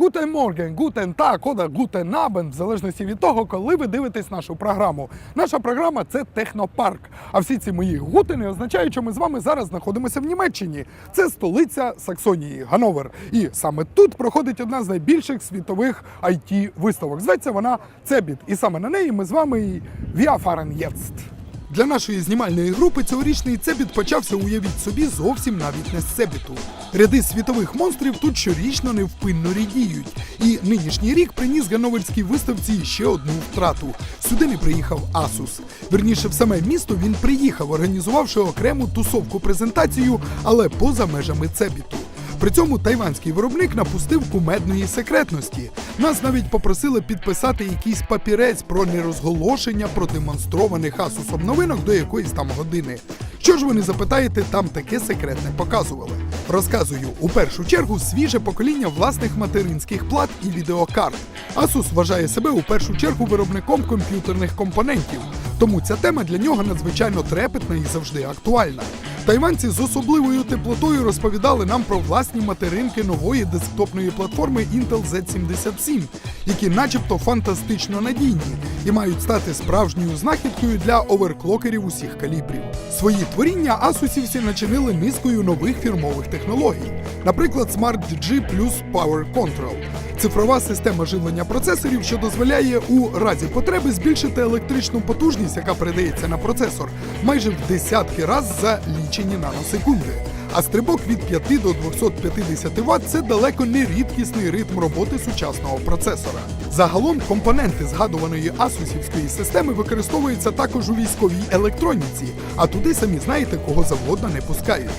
Гутен Морген, Гутен та кода Гутен Абен, в залежності від того, коли ви дивитесь нашу програму. Наша програма це технопарк. А всі ці мої гутени означають, що ми з вами зараз знаходимося в Німеччині. Це столиця Саксонії, Гановер. І саме тут проходить одна з найбільших світових it виставок. Зветься вона Цебіт. І саме на неї ми з вами і Віафарен Євст. Для нашої знімальної групи цьогорічний цебіт почався, уявіть собі, зовсім навіть не з цебіту. Ряди світових монстрів тут щорічно невпинно рідіють. І нинішній рік приніс ганноверській виставці ще одну втрату. Сюди не приїхав Asus. Верніше, в саме місто він приїхав, організувавши окрему тусовку презентацію, але поза межами цебіту. При цьому тайванський виробник напустив кумедної секретності. Нас навіть попросили підписати якийсь папірець про нерозголошення продемонстрованих Asus новинок до якоїсь там години. Що ж ви не запитаєте, там таке секретне показували. Розказую у першу чергу свіже покоління власних материнських плат і відеокарт. Asus вважає себе у першу чергу виробником комп'ютерних компонентів, тому ця тема для нього надзвичайно трепетна і завжди актуальна. Тайванці з особливою теплотою розповідали нам про власні материнки нової десктопної платформи Intel Z77, які начебто фантастично надійні і мають стати справжньою знахідкою для оверклокерів усіх калібрів. Свої творіння асусівці начинили низкою нових фірмових технологій, наприклад, Smart DG Plus Power Control. Цифрова система живлення процесорів, що дозволяє у разі потреби збільшити електричну потужність, яка передається на процесор, майже в десятки раз за лічені наносекунди. А стрибок від 5 до 250 Вт це далеко не рідкісний ритм роботи сучасного процесора. Загалом компоненти згадуваної асусівської системи використовуються також у військовій електроніці, а туди самі знаєте, кого завгодно не пускають.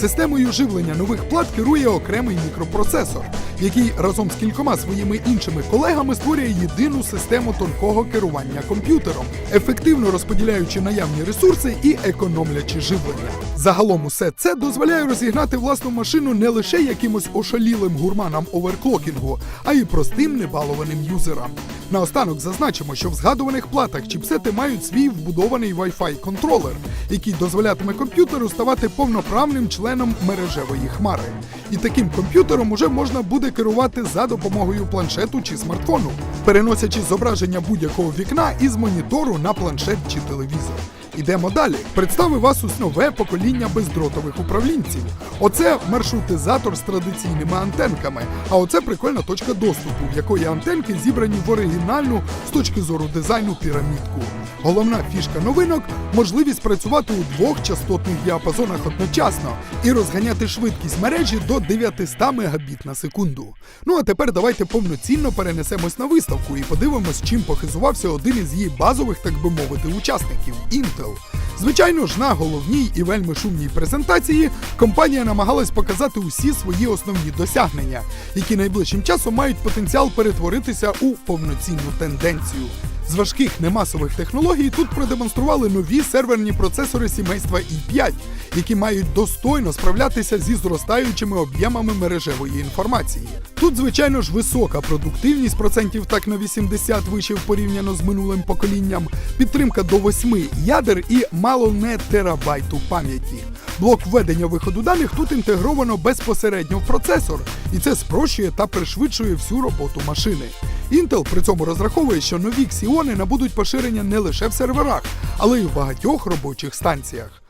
Системою живлення нових плат керує окремий мікропроцесор, який разом з кількома своїми іншими колегами створює єдину систему тонкого керування комп'ютером, ефективно розподіляючи наявні ресурси і економлячи живлення. Загалом усе це дозволяє розігнати власну машину не лише якимось ошалілим гурманам оверклокінгу, а й простим небалованим юзерам. Наостанок зазначимо, що в згадуваних платах чіпсети мають свій вбудований Wi-Fi контролер, який дозволятиме комп'ютеру ставати повноправним членом мережевої хмари. І таким комп'ютером уже можна буде керувати за допомогою планшету чи смартфону, переносячи зображення будь-якого вікна із монітору на планшет чи телевізор. Ідемо далі. Представив Asus нове покоління бездротових управлінців. Оце маршрутизатор з традиційними антенками. А оце прикольна точка доступу, в якої антенки зібрані в оригінальну з точки зору дизайну пірамідку. Головна фішка новинок можливість працювати у двох частотних діапазонах одночасно і розганяти швидкість мережі до 900 Мбіт на секунду. Ну а тепер давайте повноцінно перенесемось на виставку і подивимось, чим похизувався один із її базових, так би мовити, учасників Intel. Звичайно ж, на головній і вельми шумній презентації компанія намагалась показати усі свої основні досягнення, які найближчим часом мають потенціал перетворитися у повноцінну тенденцію. З важких немасових технологій тут продемонстрували нові серверні процесори сімейства i5, які мають достойно справлятися зі зростаючими об'ємами мережевої інформації. Тут, звичайно ж, висока продуктивність процентів так на 80 вище порівняно з минулим поколінням, підтримка до 8 ядер і мало не терабайту пам'яті. Блок введення виходу даних тут інтегровано безпосередньо в процесор, і це спрощує та пришвидшує всю роботу машини. Intel при цьому розраховує, що нові ксіони набудуть поширення не лише в серверах, але й в багатьох робочих станціях.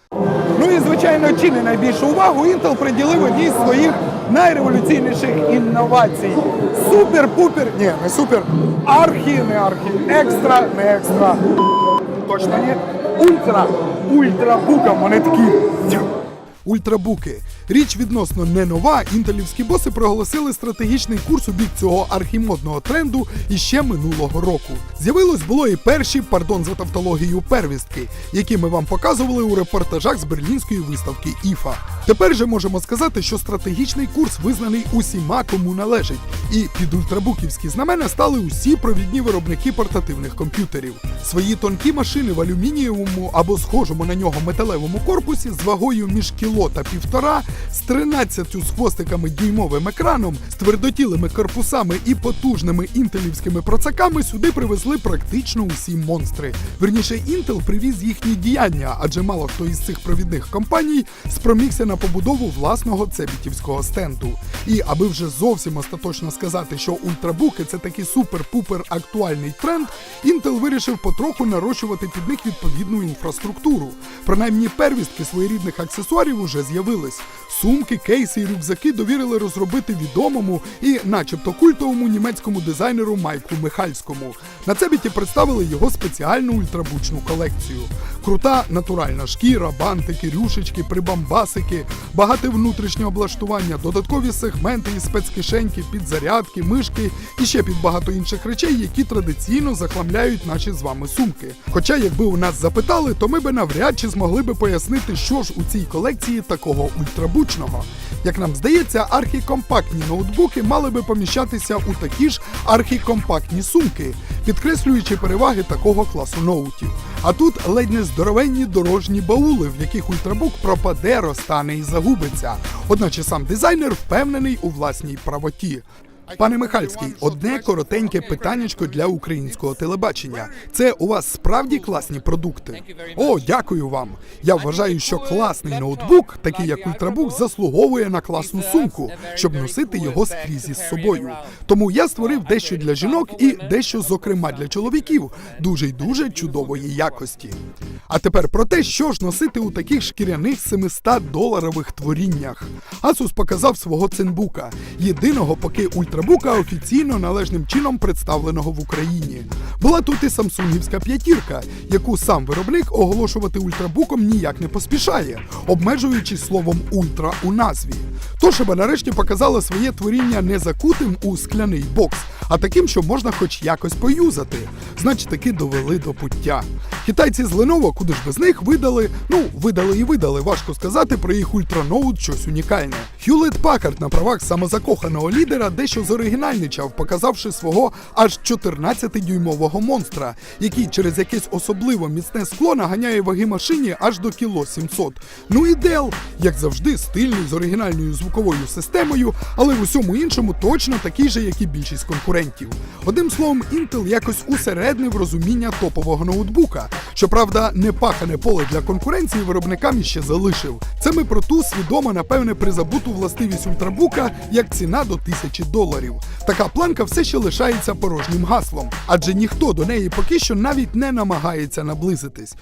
Ну і звичайно, чи не найбільшу увагу Intel приділив одній з своїх найреволюційніших інновацій. Супер-пупер, ні, не супер, архі, не архі, екстра, не екстра. Точно ні. Ультра, ультрабуком вони такі. Ультрабуки. Річ відносно не нова. Інтелівські боси проголосили стратегічний курс у бік цього архімодного тренду іще минулого року. З'явилось було і перші, пардон за тавтологію, первістки, які ми вам показували у репортажах з берлінської виставки ІФА. Тепер же можемо сказати, що стратегічний курс визнаний усіма, кому належить, і під ультрабуківські знамена стали усі провідні виробники портативних комп'ютерів. Свої тонкі машини в алюмінієвому або схожому на нього металевому корпусі з вагою між кіло та півтора з 13 з хвостиками дюймовим екраном, з твердотілими корпусами і потужними інтелівськими процаками сюди привезли практично усі монстри. Верніше, Intel привіз їхні діяння, адже мало хто із цих провідних компаній спромігся на побудову власного цебітівського стенду. І аби вже зовсім остаточно сказати, що ультрабуки це такий супер-пупер актуальний тренд, Intel вирішив потроху нарощувати під них відповідну інфраструктуру. Принаймні первістки своєрідних аксесуарів уже з'явились. Сумки, кейси і рюкзаки довірили розробити відомому і, начебто, культовому німецькому дизайнеру Майку Михальському. На цебіті представили його спеціальну ультрабучну колекцію. Крута натуральна шкіра, бантики, рюшечки, прибамбасики, багате внутрішнє облаштування, додаткові сегменти і спецкишеньки, підзарядки, мишки і ще під багато інших речей, які традиційно захламляють наші з вами сумки. Хоча, якби у нас запитали, то ми би навряд чи змогли би пояснити, що ж у цій колекції такого ультрабучного. Як нам здається, архікомпактні ноутбуки мали би поміщатися у такі ж архікомпактні сумки, підкреслюючи переваги такого класу ноутів. А тут ледь не здоровенні дорожні баули, в яких ультрабук пропаде, розтане і загубиться. Одначе сам дизайнер впевнений у власній правоті. Пане Михальський, одне коротеньке питаннячко для українського телебачення. Це у вас справді класні продукти? О, дякую вам. Я вважаю, що класний ноутбук, такий як ультрабук, заслуговує на класну сумку, щоб носити його скрізь із собою. Тому я створив дещо для жінок і дещо, зокрема, для чоловіків, дуже й дуже чудової якості. А тепер про те, що ж носити у таких шкіряних 700 доларових творіннях. Asus показав свого цинбука, єдиного поки ультрабука офіційно належним чином представленого в Україні. Була тут і самсунгівська п'ятірка, яку сам виробник оголошувати ультрабуком ніяк не поспішає, обмежуючись словом ультра у назві. Тошиба нарешті показала своє творіння не закутим у скляний бокс, а таким, що можна хоч якось поюзати. Значить, таки довели до пуття. Китайці з Lenovo, куди ж без них, видали, ну, видали і видали, важко сказати про їх ультраноут щось унікальне. Hewlett Packard на правах самозакоханого лідера дещо зоригінальничав, показавши свого аж 14-дюймового монстра, який через якесь особливо міцне скло наганяє ваги машині аж до кіло 700. Ну і Dell, як завжди, стильний з оригінальною звуковою системою, але в усьому іншому точно такий же, як і більшість конкурентів. Одним словом, Intel якось усереднив розуміння топового ноутбука. Щоправда, непахане поле для конкуренції виробникам іще залишив. Це ми про ту свідомо, напевне, призабуту властивість ультрабука як ціна до тисячі доларів. Така планка все ще лишається порожнім гаслом, адже ніхто до неї поки що навіть не намагається наблизитись.